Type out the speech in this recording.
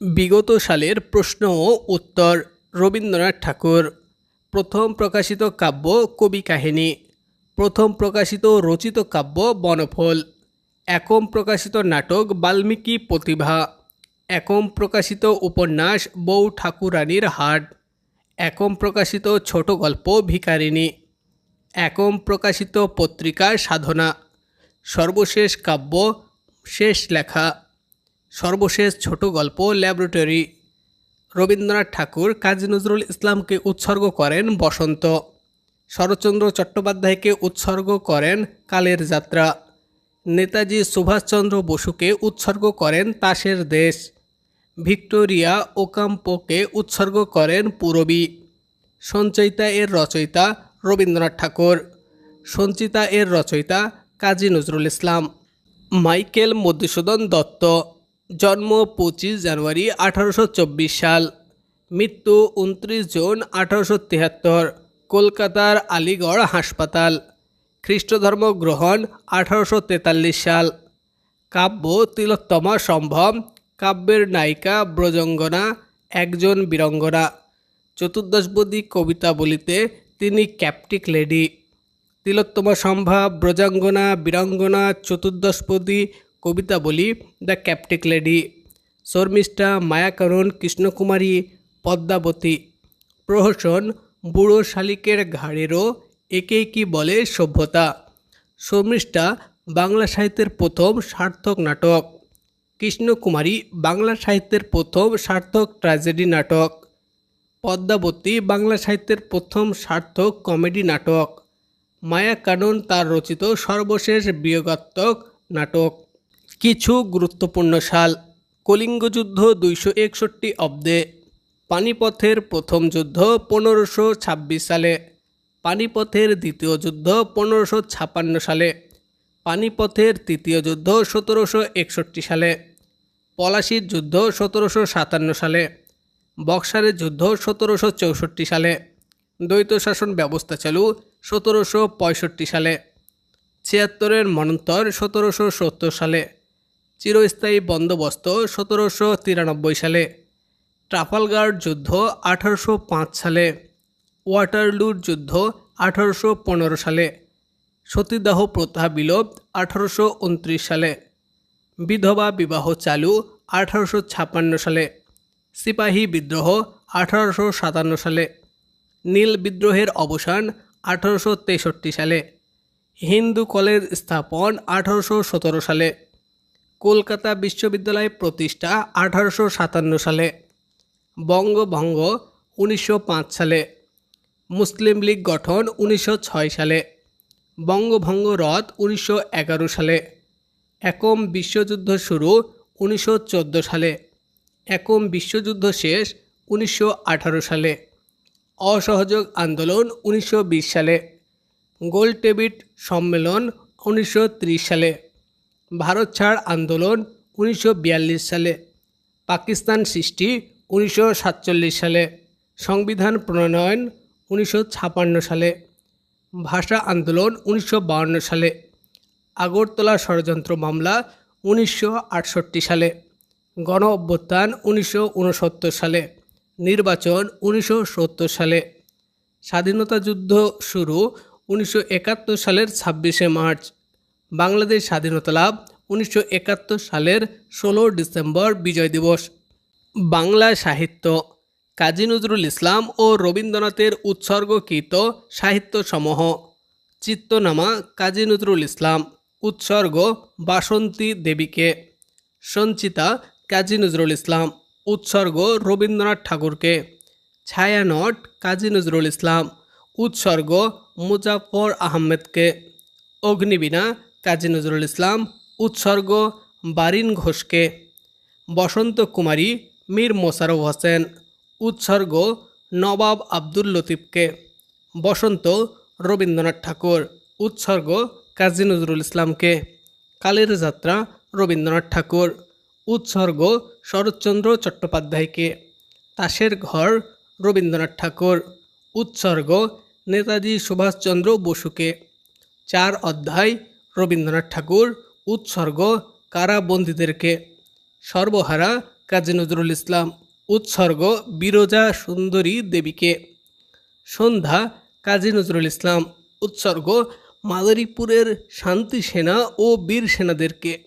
বিগত সালের প্রশ্ন ও উত্তর রবীন্দ্রনাথ ঠাকুর। প্রথম প্রকাশিত কাব্য কবি কাহিনী। প্রথম প্রকাশিত রচিত কাব্য বনফল। একম প্রকাশিত নাটক বাল্মীকি প্রতিভা। একম প্রকাশিত উপন্যাস বউ ঠাকুরানীর হাট। একম প্রকাশিত ছোট গল্প ভিকারিণী একম প্রকাশিত পত্রিকা সাধনা। সর্বশেষ কাব্য শেষ লেখা। সর্বশেষ ছোট গল্প ল্যাবরেটরি। রবীন্দ্রনাথ ঠাকুর কাজী নজরুল ইসলামকে উৎসর্গ করেন বসন্ত। শরৎচন্দ্র চট্টোপাধ্যায়কে উৎসর্গ করেন কালের যাত্রা। নেতাজি সুভাষচন্দ্র বসুকে উৎসর্গ করেন তাসের দেশ। ভিক্টোরিয়া ওকাম্পোকে উৎসর্গ করেন পূরবী। সঞ্চয়িতা এর রচয়িতা রবীন্দ্রনাথ ঠাকুর। সঞ্চিতা এর রচয়িতা কাজী নজরুল ইসলাম। মাইকেল মধুসূদন দত্ত। জন্ম পঁচিশ জানুয়ারি আঠারোশো চব্বিশ সাল। মৃত্যু উনত্রিশ জুন আঠারোশো তিয়াত্তর কলকাতার আলিগড় হাসপাতাল। খ্রিস্টধর্ম গ্রহণ আঠারোশো তেতাল্লিশ সাল। কাব্য তিলোত্তমা সম্ভব কাব্যের নায়িকা ব্রজঙ্গনা, একজন বীরঙ্গনা। চতুর্দশপদী কবিতা বলিতে তিনি ক্যাপটিক লেডি। তিলোত্তমা সম্ভব ব্রজাঙ্গনা, বীরাঙ্গনা চতুর্দশপদী কবিতা বলি, দ্য ক্যাপটিক লেডি, শর্মিষ্ঠা মায়াকরণ কৃষ্ণকুমারী, পদ্মাবতী। প্রহসন, বুড়ো শালিকের ঘাড়েরও একেই কি বলে সভ্যতা। শর্মিষ্ঠা, বাংলা সাহিত্যের প্রথম সার্থক নাটক। কৃষ্ণকুমারী, বাংলা সাহিত্যের প্রথম সার্থক ট্র্যাজেডি নাটক। পদ্মাবতী, বাংলা সাহিত্যের প্রথম সার্থক কমেডি নাটক। মায়া কানন তার রচিত সর্বশেষ বিয়োগাত্মক নাটক। কিছু গুরুত্বপূর্ণ সাল। কলিঙ্গ যুদ্ধ দুইশো একষট্টি অব্দে পানিপথের প্রথম যুদ্ধ পনেরোশো ছাব্বিশ সালে। পানিপথের দ্বিতীয় যুদ্ধ পনেরোশো ছাপান্ন সালে। পানিপথের তৃতীয় যুদ্ধ সতেরোশো একষট্টি সালে। পলাশির যুদ্ধ সতেরোশো সাতান্ন সালে। বক্সারের যুদ্ধ সতেরোশো চৌষট্টি সালে। দ্বৈত শাসন ব্যবস্থা চালু সতেরোশো পঁয়ষট্টি সালে। ছিয়াত্তরের মনন্তর সতেরোশো সত্তর সালে। চিরস্থায়ী বন্দোবস্ত সতেরোশো তিরানব্বই সালে। ট্রাফালগার যুদ্ধ আঠারোশো পাঁচ সালে। ওয়াটারলুর যুদ্ধ আঠারোশো পনেরো সালে। সতীদাহ প্রথা বিলোপ আঠারোশো উনত্রিশ সালে। বিধবা বিবাহ চালু আঠারোশো ছাপ্পান্ন সালে। সিপাহী বিদ্রোহ আঠারোশো সাতান্ন সালে। নীল বিদ্রোহের অবসান আঠারোশো তেষট্টি সালে। হিন্দু কলেজ স্থাপন আঠারোশো সতেরো সালে। কলকাতা বিশ্ববিদ্যালয় প্রতিষ্ঠা আঠারোশো সাতান্ন সালে। বঙ্গভঙ্গ উনিশশো পাঁচ সালে। মুসলিম লীগ গঠন উনিশশো ছয় সালে। বঙ্গভঙ্গ রদ উনিশশো সালে। একম বিশ্বযুদ্ধ শুরু উনিশশো চোদ্দ সালে। একম বিশ্বযুদ্ধ শেষ উনিশশো আঠারো সালে। অসহযোগ আন্দোলন উনিশশো বিশ সালে। গোলটেবিট সম্মেলন উনিশশো ত্রিশ সালে। ভারত ছাড় আন্দোলন উনিশশো বিয়াল্লিশ সালে, পাকিস্তান সৃষ্টি উনিশশো সাতচল্লিশ সালে, সংবিধান প্রণয়ন উনিশশো সালে, ভাষা আন্দোলন উনিশশো সালে, আগরতলা ষড়যন্ত্র মামলা উনিশশো আটষট্টি সালে, গণ অভ্যুত্থান উনিশশো উনসত্তর সালে, নির্বাচন উনিশশো সত্তর সালে, স্বাধীনতা যুদ্ধ শুরু উনিশশো একাত্তর সালের ছাব্বিশে মার্চ। বাংলাদেশ স্বাধীনতা লাভ উনিশশো একাত্তর সালের ষোলো ডিসেম্বর বিজয় দিবস। বাংলা সাহিত্য। কাজী নজরুল ইসলাম ও রবীন্দ্রনাথের উৎসর্গকৃত সাহিত্যসমূহ। চিত্তনামা কাজী নজরুল ইসলাম। উৎসর্গ বাসন্তী দেবীকে। সঞ্চিতা কাজী নজরুল ইসলাম। উৎসর্গ রবীন্দ্রনাথ ঠাকুরকে। ছায়ানট কাজী নজরুল ইসলাম। উৎসর্গ মুজাফর আহমেদকে। অগ্নিবীণা কাজী নজরুল ইসলাম, উৎসর্গ বারিন ঘোষকে, বসন্ত কুমারী, মীর মোশারফ হোসেন, উৎসর্গ নবাব আব্দুল লতিফকে, বসন্ত রবীন্দ্রনাথ ঠাকুর, উৎসর্গ কাজী নজরুল ইসলামকে, কালের যাত্রা রবীন্দ্রনাথ ঠাকুর, উৎসর্গ শরৎচন্দ্র চট্টোপাধ্যায়কে, তাসের ঘর রবীন্দ্রনাথ ঠাকুর, উৎসর্গ নেতাজি সুভাষচন্দ্র বসুকে, চার অধ্যায় রবীন্দ্রনাথ ঠাকুর, উৎসর্গ কারাবন্দীদেরকে। সর্বহারা কাজী নজরুল ইসলাম, উৎসর্গ বিরজা সুন্দরী দেবীকে। সন্ধ্যা, কাজী নজরুল ইসলাম, উৎসর্গ মাদারীপুরের শান্তি সেনা ও বীর সেনাদেরকে।